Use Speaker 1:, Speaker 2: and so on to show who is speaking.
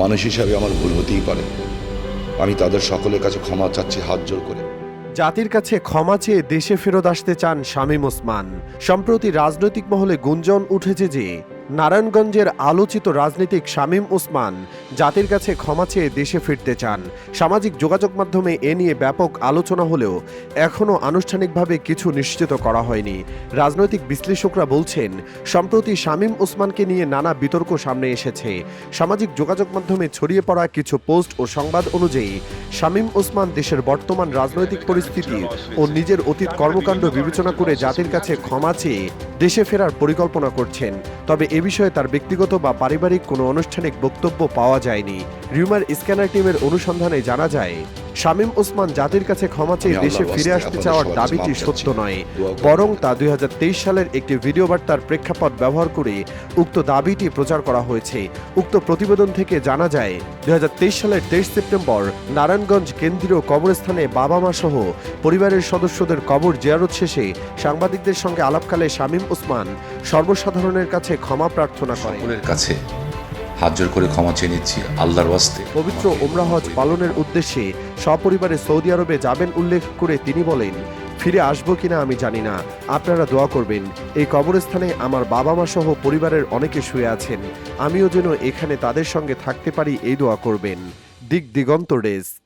Speaker 1: মানুষ হিসাবে আমার ভুল হতেই পারে। আমি তাদের সকলের কাছে ক্ষমা চাচ্ছি হাত জোর করে।
Speaker 2: জাতির কাছে ক্ষমা চেয়ে দেশে ফেরত আসতে চান শামীম ওসমান। সম্প্রতি রাজনৈতিক মহলে গুঞ্জন উঠেছে যে নারায়ণগঞ্জের আলোচিত রাজনীতিক শামীম ওসমান জাতির কাছে ক্ষমা চেয়ে দেশে ফিরতে চান। সামাজিক যোগাযোগ মাধ্যমে এ নিয়ে ব্যাপক আলোচনা হলেও এখনও আনুষ্ঠানিকভাবে কিছু নিশ্চিত করা হয়নি। রাজনৈতিক বিশ্লেষকরা বলছেন, সম্প্রতি শামীম ওসমানকে নিয়ে নানা বিতর্ক সামনে এসেছে। সামাজিক যোগাযোগ মাধ্যমে ছড়িয়ে পড়া কিছু পোস্ট ও সংবাদ অনুযায়ী, শামীম ওসমান দেশের বর্তমান রাজনৈতিক পরিস্থিতি ও নিজের অতীত কর্মকাণ্ড বিবেচনা করে জাতির কাছে ক্ষমা চেয়ে দেশে ফেরার পরিকল্পনা করছেন। তবে এ বিষয়ে তার ব্যক্তিগত বা পারিবারিক কোনো আনুষ্ঠানিক বক্তব্য পাওয়া যায়নি। রিউমার স্ক্যানার টিমের অনুসন্ধানে জানা যায় শামীম ওসমান জাতির কাছে ক্ষমা চেয়ে দেশে ফিরে আসতে চাওয়ার দাবিটি সত্য নয় বরং তা দুই হাজার তেইশ সালের একটি ভিডিও বার্তার প্রেক্ষাপট ব্যবহার করে উক্ত দাবিটি প্রচার করা হয়েছে। উক্ত প্রতিবেদন থেকে জানা যায় দুই হাজার তেইশ সালের তেইশ সেপ্টেম্বর নারায়ণগঞ্জ কেন্দ্রীয় কবরস্থানে বাবা মা সহ পরিবারের সদস্যদের কবর জিয়ারত শেষে সাংবাদিকদের সঙ্গে আলাপকালে শামীম ওসমান সর্বসাধারণের কাছে ক্ষমা প্রার্থনা করেন।
Speaker 3: কাছে হাত জোর করে ক্ষমা চেয়ে নিচ্ছি আল্লাহর ওয়াস্তে।
Speaker 2: পবিত্র ওমরা হজ পালনের উদ্দেশ্যে সপরিবারে সৌদি আরবে যাবেন উল্লেখ করে তিনি বলেন, ফিরে আসব কিনা আমি জানি না, আপনারা দোয়া করবেন। এই কবরস্থানে আমার বাবা মা সহ পরিবারের অনেকে শুয়ে আছেন, আমিও যেন এখানে তাদের সঙ্গে থাকতে পারি, এই দোয়া করবেন। দিক দিগন্ত ডেস্ক।